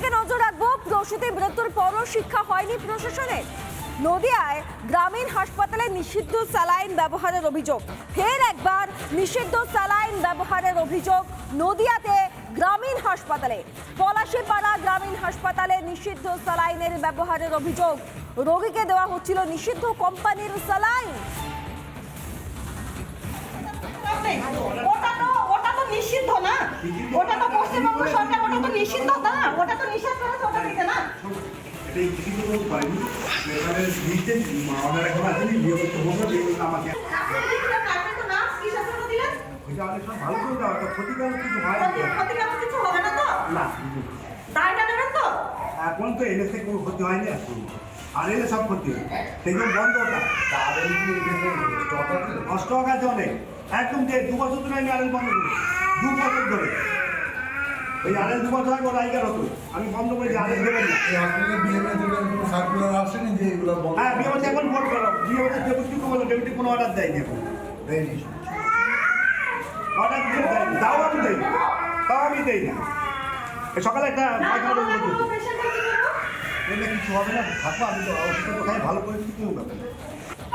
দিকে নজর রাখব। প্রসূতি মৃত্যুর পরও শিক্ষা হয়নি প্রশাসনের। নদিয়ায় গ্রামীণ হাসপাতালে নিষিদ্ধ স্যালাইন ব্যবহারের অভিযোগ। ফের একবার নিষিদ্ধ স্যালাইন ব্যবহারের অভিযোগ নদিয়াতে গ্রামীণ হাসপাতালে। পলাশীপাড়া গ্রামীণ হাসপাতালে নিষিদ্ধ স্যালাইনের ব্যবহারের অভিযোগ। রোগীকে দেওয়া হচ্ছিল নিষিদ্ধ কোম্পানির স্যালাইন। নিষিদ্ধ ওটা তো পশ্চিমবঙ্গ সরকার ওটা তো নিষিদ্ধ না? ওটা তো নিষেধ করেছে ওটা দিতে না? কিছু এখানে তো কিছু হয় কিছু এনেছে কোনো ক্ষতি হয়নি এখন আর এলে সব ক্ষতি হয় সেই জন্য বন্ধ ওটা স্টক আছে অনেক। একদম দু বছর ধরে আমি আরেল বন্ধ করি দু বছর ওই বছর আগে ওরা আইকার হতো। আমি বন্ধ করেছি আরেল দেবেন না সার্কুলার আসেনি যে এগুলো বন্ধ? হ্যাঁ বিয়ে এখন ভোট করলাম বিয়ে হচ্ছে ডেপুটি বলো ডেপুটি কোনো অর্ডার দেয়নি এখন। দেয়নি। অর্ডার দিয়ে দেয়নি। তাও আমি দেই তাও আমি দেই না। এই সকালে একটা পায়খানা রোগ করব? এমনি কিছু হবে না। থাকব আমি তো ওষুধ তো খাই ভালো করে কিছু হবে না।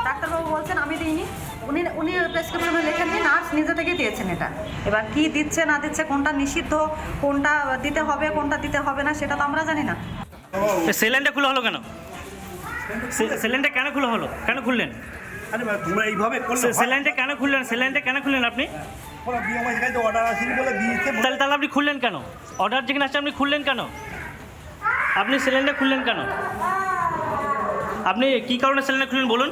ডাক্তারবাবু বলছেন আমি দিইনি। উনি উনি প্রেসক্রিপশনে লেখেননি নার্স নিজে থেকে দিয়েছেন এটা। এবার কি দিচ্ছে না দিচ্ছে কোনটা নিষিদ্ধ কোনটা দিতে হবে কোনটা দিতে হবে না সেটা তো আমরা জানি না। সিলিন্ডার খোলা হলো কেন? সিলিন্ডার কেন খোলা হলো? কেন খুললেন? আরে তোমরা এইভাবে সিলিন্ডার কেন খুললেন? সিলিন্ডার কেন খুললেন আপনি? তাহলে তাহলে আপনি খুললেন কেন? অর্ডার যেখানে আসছে আপনি খুললেন কেন? আপনি সিলিন্ডার খুললেন কেন? আপনি কি কারণে সিলিন্ডার খুললেন বলুন?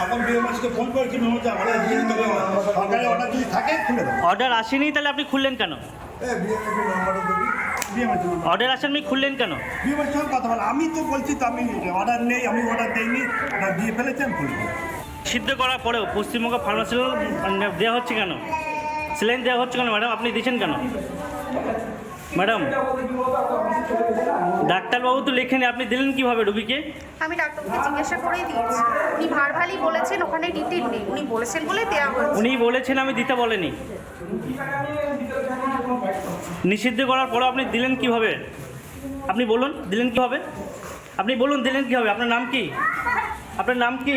মাসকে ফোন দিয়ে সরকারি অর্ডার যদি থাকে খুলে দেবো। অর্ডার আসেনি তাহলে আপনি খুললেন কেন? অর্ডার আসেন আপনি খুললেন কেন? সঙ্গে কথা বলো। আমি তো বলছি তো আমি অর্ডার নেই আমি অর্ডার দেইনি অর্ডার দিয়ে ফেলেছি আমি খুলবো সিদ্ধ করার পরেও পশ্চিমবঙ্গ ফার্মাসি দেওয়া হচ্ছে কেন? সিলিন্ডার দেওয়া হচ্ছে কেন ম্যাডাম আপনি দিচ্ছেন কেন? ম্যাডাম ডাক্তারবাবু তো লেখেন আপনি দিলেন কীভাবে রুগীকে আমি ডাক্তারকে জিজ্ঞাসা করেই দিয়েছি। উনি ভারভালি বলেছেন ওখানে ডিটেল নেই। উনি বলেছেন বলে দেওয়া হয়েছে। উনি বলেছেন আমি দিতে বলেনি। নিষিদ্ধ করার পরে আপনি দিলেন কীভাবে? আপনি বলুন দিলেন কীভাবে? আপনি বলুন দিলেন কীভাবে? আপনার নাম কি? আপনার নাম কি?